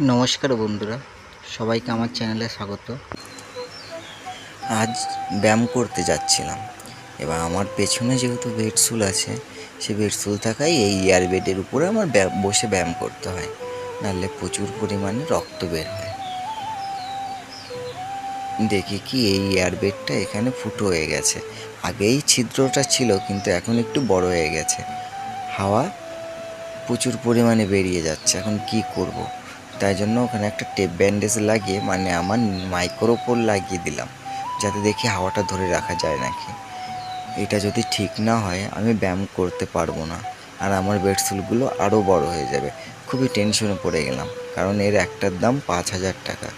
নমস্কার বন্ধুরা, সবাইকে আমার চ্যানেলে স্বাগত। আজ ব্যায়াম করতে যাচ্ছিলাম। এবার আমার পেছনে যেহেতু বেডশুল আছে, সে বেডশুল থাকায় এই এয়ার বেডের উপরে আমার বসে ব্যায়াম করতে হয়। নাহলে প্রচুর পরিমাণে রক্ত বের হয়। দেখি কি এই এয়ার বেডটা এখানে ফুটো হয়ে গেছে। আগেই ছিদ্রটা ছিল, কিন্তু এখন একটু বড় হয়ে গেছে। হাওয়া প্রচুর পরিমাণে বেরিয়ে যাচ্ছে। এখন কি করব। তাই জন্য ওখানে একটা টেপ ব্যান্ডেজ লাগিয়ে মানে আমার মাইক্রোর ওপর লাগিয়ে দিলাম, যাতে দেখি হাওয়াটা ধরে রাখা যায় নাকি। এটা যদি ঠিক না হয়, আমি ব্যায়াম করতে পারব না। আর আমার বেডশুলগুলো আরও বড় হয়ে যাবে। খুবই টেনশনে পড়ে গেলাম, কারণ এর একটার দাম পাঁচ হাজার টাকা।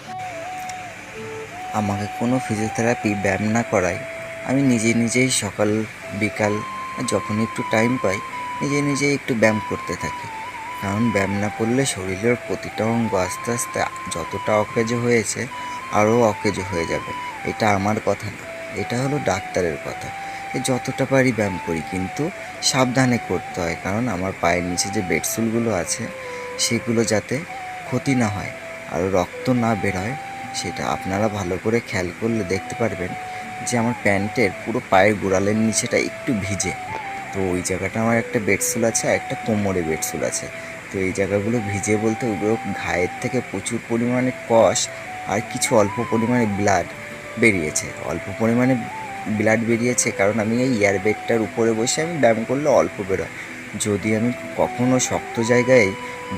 আমাকে কোনো ফিজিওথেরাপি ব্যায়াম না করায়, আমি নিজে নিজেই সকাল, বিকাল যখন একটু টাইম পাই, নিজে নিজেই একটু ব্যায়াম করতে থাকি। কারণ ব্যায়াম না করলে শরীরের প্রতিটা অঙ্গ আস্তে আস্তে যতটা অকেজো হয়েছে আরও অকেজো হয়ে যাবে। এটা আমার কথা না, এটা হলো ডাক্তারের কথা। যতটা পারি ব্যায়াম করি, কিন্তু সাবধানে করতে হয়। কারণ আমার পায়ের নিচে যে বেডসুলগুলো আছে, সেগুলো যাতে ক্ষতি না হয় আর রক্ত না বেরোয় সেটা আপনারা ভালো করে খেয়াল করলে দেখতে পারবেন যে আমার প্যান্টের পুরো পায়ের গোড়ালের নিচেটা একটু ভিজে। তো ওই জায়গাটা আমার একটা বেডসুল আছে আর একটা কোমরে বেডসুল আছে। তো এই জায়গাগুলো ভিজে বলতে ওগুলো ঘায়ের থেকে প্রচুর পরিমাণে কষ আর কিছু অল্প পরিমাণে ব্লাড বেরিয়েছে। অল্প পরিমাণে ব্লাড বেরিয়েছে কারণ আমি এই এয়ার বেডটার উপরে বসে আমি ব্যায়াম করলে অল্প বেরোয়। যদি আমি কখনো শক্ত জায়গায়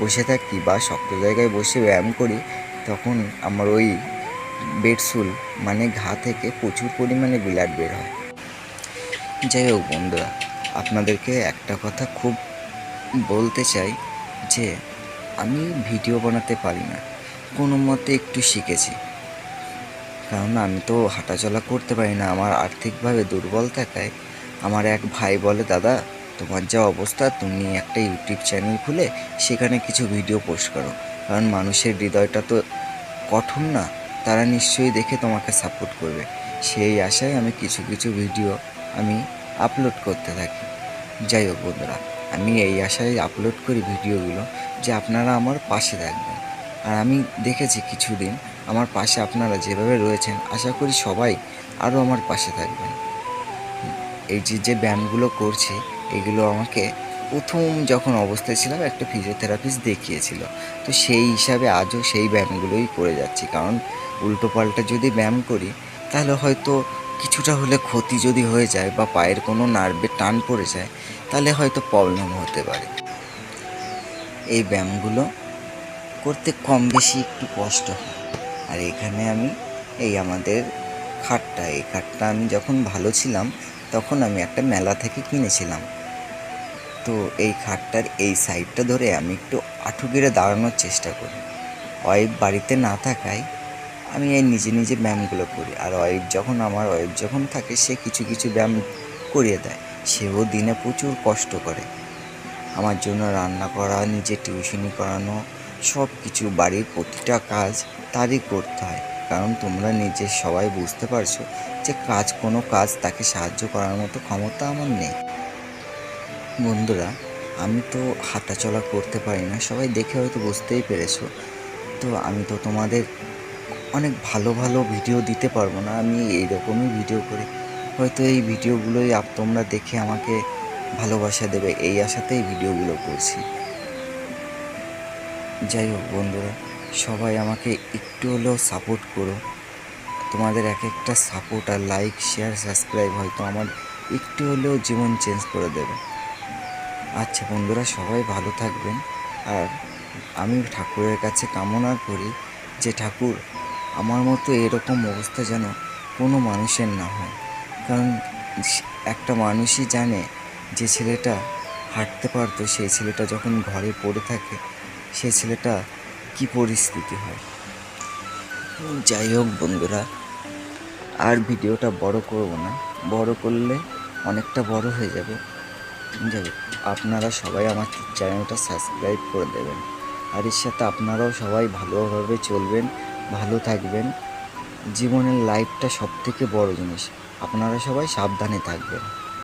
বসে থাকি বা শক্ত জায়গায় বসে ব্যায়াম করি, তখন আমার ওই বেডসুল মানে ঘা থেকে প্রচুর পরিমাণে ব্লাড বের হয়। যাই হোক বন্ধুরা, আপনাদেরকে একটা কথা খুব বলতে চাই যে আমি ভিডিও বানাতে পারি না। কোনো মতে একটু শিখেছি। কারণ আমি তো হাঁটাচলা করতে পারি না। আমার আর্থিকভাবে দুর্বল থাকায় আমার এক ভাই বলে, দাদা, তোমার যা অবস্থা, তুমি একটা ইউটিউব চ্যানেল খুলে সেখানে কিছু ভিডিও পোস্ট করো। কারণ মানুষের হৃদয়টা তো কঠোর না। তারা নিশ্চয়ই দেখে তোমাকে সাপোর্ট করবে। সেই আশায় আমি কিছু কিছু ভিডিও আমি আপলোড করতে থাকি। যাই হোক বন্ধুরা আমি এই আশায় আপলোড করি ভিডিওগুলো যে আপনারা আমার পাশে থাকবেন। আর আমি দেখেছি কিছুদিন আমার পাশে আপনারা যেভাবে রয়েছেন, আশা করি সবাই আরও আমার পাশে থাকবেন। এই যে যে ব্যায়ামগুলো করছি, এগুলো আমাকে প্রথম যখন অবস্থায় ছিলাম, একটা ফিজিওথেরাপিস্ট দেখিয়েছিল। তো সেই হিসাবে আজও সেই ব্যায়ামগুলোই করে যাচ্ছি। কারণ উল্টো পাল্টা যদি ব্যায়াম করি, তাহলে হয়তো কিছুটা হলে ক্ষতি যদি হয়ে যায় বা পায়ের কোনো নার্ভে টান পড়ে যায়, তাহলে হয়তো প্রবলেম হতে পারে। এই ব্যায়ামগুলো করতে কম বেশি একটু কষ্ট হয়। আর এখানে আমি এই আমাদের খাটটা, এই খাটটা আমি যখন ভালো ছিলাম, তখন আমি একটা মেলা থেকে কিনেছিলাম। তো এই খাটটার এই সাইডটা ধরে আমি একটু আঁঠু গেড়ে দাঁড়ানোর চেষ্টা করি। ওয়াইফ বাড়িতে না থাকায় আমি এই নিজে নিজে ব্যায়ামগুলো করি। আর ওয়াইফ যখন আমার ওয়াইফ যখন থাকে, সে কিছু কিছু ব্যায়াম করিয়ে দেয়। সেও দিনে প্রচুর কষ্ট করে। আমার জন্য রান্না করা, নিজে টিউশনি করানো সব কিছু বাড়ির প্রতিটা কাজ তারই করতে হয়। কারণ তোমরা নিজে সবাই বুঝতে পারছ যে কাজ, কোনো কাজ তাকে সাহায্য করার মতো ক্ষমতা আমার নেই। বন্ধুরা, আমি তো হাঁটাচলা করতে পারি না, সবাই দেখে হয়তো বুঝতেই পেরেছ। তো আমি তো তোমাদের অনেক ভালো ভালো ভিডিও দিতে পারব না। আমি এইরকমই ভিডিও করি। হয়তো এই ভিডিওগুলোই আপ তোমরা দেখে আমাকে ভালোবাসা দেবে। এই আশাতেই ভিডিওগুলো করছি। যাই হোক বন্ধুরা, সবাই আমাকে একটু হলেও সাপোর্ট করো। তোমাদের এক একটা সাপোর্ট আর লাইক শেয়ার সাবস্ক্রাইব হয়তো আমার একটু হলেও জীবন চেঞ্জ করে দেবে। আচ্ছা বন্ধুরা, সবাই ভালো থাকবেন। আর আমি ঠাকুরের কাছে কামনা করি যে ঠাকুর আমার মতো এরকম অবস্থা যেন কোনো মানুষের না হয়। কারণ একটা মানুষই জানে যে ছেলেটা হাঁটতে পারতো সেই ছেলেটা যখন ঘরে পড়ে থাকে সেই ছেলেটা কি পরিস্থিতি হয়। যাই হোক বন্ধুরা, আর ভিডিওটা বড় করব না। বড় করলে অনেকটা বড় হয়ে যাবে। যাই আপনারা সবাই আমার চ্যানেলটা সাবস্ক্রাইব করে দেবেন। আর এর সাথে আপনারাও সবাই ভালোভাবে চলবেন। ভালো থাকবেন। জীবনের লাইফটা সবথেকে বড় জিনিস। আপনারা সবাই সাবধানে থাকবেন।